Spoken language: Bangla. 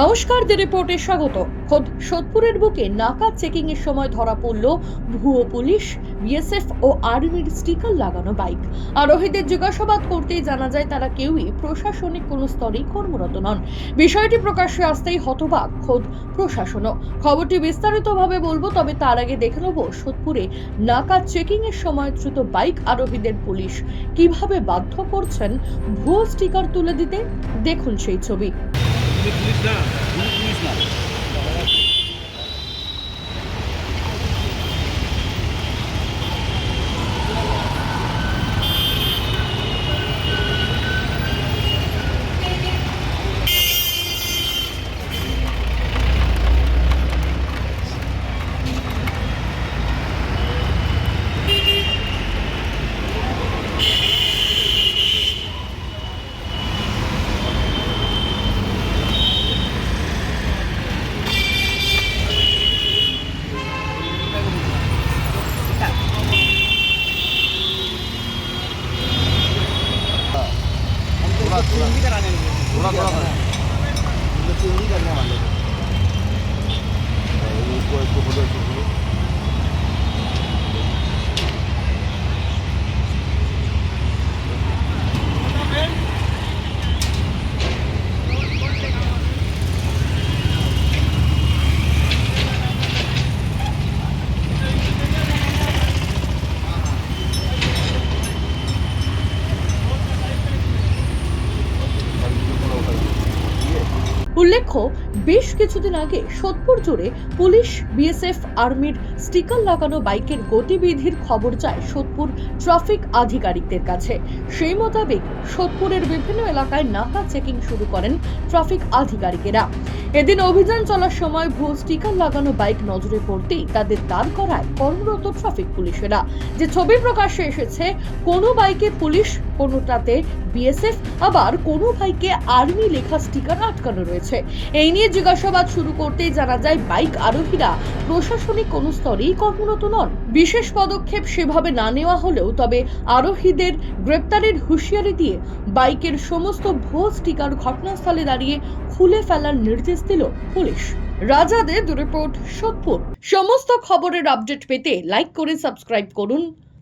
নমস্কার দি রিপোর্টে স্বাগত। খোদ সোদপুরের বুকে নাকা চেকিং এর সময় ধরা পড়ল ভুয়ো পুলিশ, বিএসএফ ও আর্মির স্টিকার লাগানো বাইক। আরোহীদের জিজ্ঞাসাবাদ করতেই জানা যায়, তারা কেউই প্রশাসনিক কোনো স্তরেই কর্মরত নন। বিষয়টি প্রকাশ্যে আসতেই হতবাক খোদ প্রশাসনও। খবরটি বিস্তারিতভাবে বলব, তবে তার আগে দেখে নেব সোদপুরে নাকা চেকিং এর সময় দ্রুত বাইক আরোহীদের পুলিশ। কীভাবে বাধ্য করছেন ভুয়ো স্টিকার তুলে দিতে? দেখুন সেই ছবি। তুমি পুলিশ चेंज ही कराने थोड़ा थोड़ा करने वाले थे উল্লেখ্য, বেশ কিছুদিন আগে সোদপুর জুড়ে পুলিশ, বিএসএফ, আর্মির স্টিকার লাগানো বাইকের গতিবিধির খবর যায় সোদপুর ট্রাফিক আধিকারিকদের কাছে। সেই মোতাবেক সোদপুরের বিভিন্ন এলাকায় নাকা চেকিং শুরু করেন ট্রাফিক আধিকারিকেরা। এদিন অভিযান চলার সময় ভুল স্টিকার লাগানো বাইক নজরে পড়তেই তাদের দাঁড় করায় কর্মরত ট্রাফিক পুলিশেরা। যে ছবি প্রকাশ্যে এসেছে, কোনো বাইকে পুলিশ কোনোটাতে বিএসএফ আবার কোনো বাইকে আর্মি লেখা স্টিকার আটকানো রয়েছে। এই নিয়ে জিজ্ঞাসাবাদ শুরু করতেই জানা যায়, বাইক আরোহীরা প্রশাসনিক কোনো স্তরেই কর্মরত নন। বিশেষ পদক্ষেপ সেভাবে না নেওয়া হলেও তবে আরোহীদের গ্রেপ্তারের হুঁশিয়ারি দিয়ে বাইকের সমস্ত ভুয়ো স্টিকার ঘটনাস্থলে দাঁড়িয়ে খুলে ফেলার নির্দেশ দিল পুলিশ। রাজাদের রিপোর্ট সোদপুর। সমস্ত খবরের আপডেট পেতে লাইক করে সাবস্ক্রাইব করুন।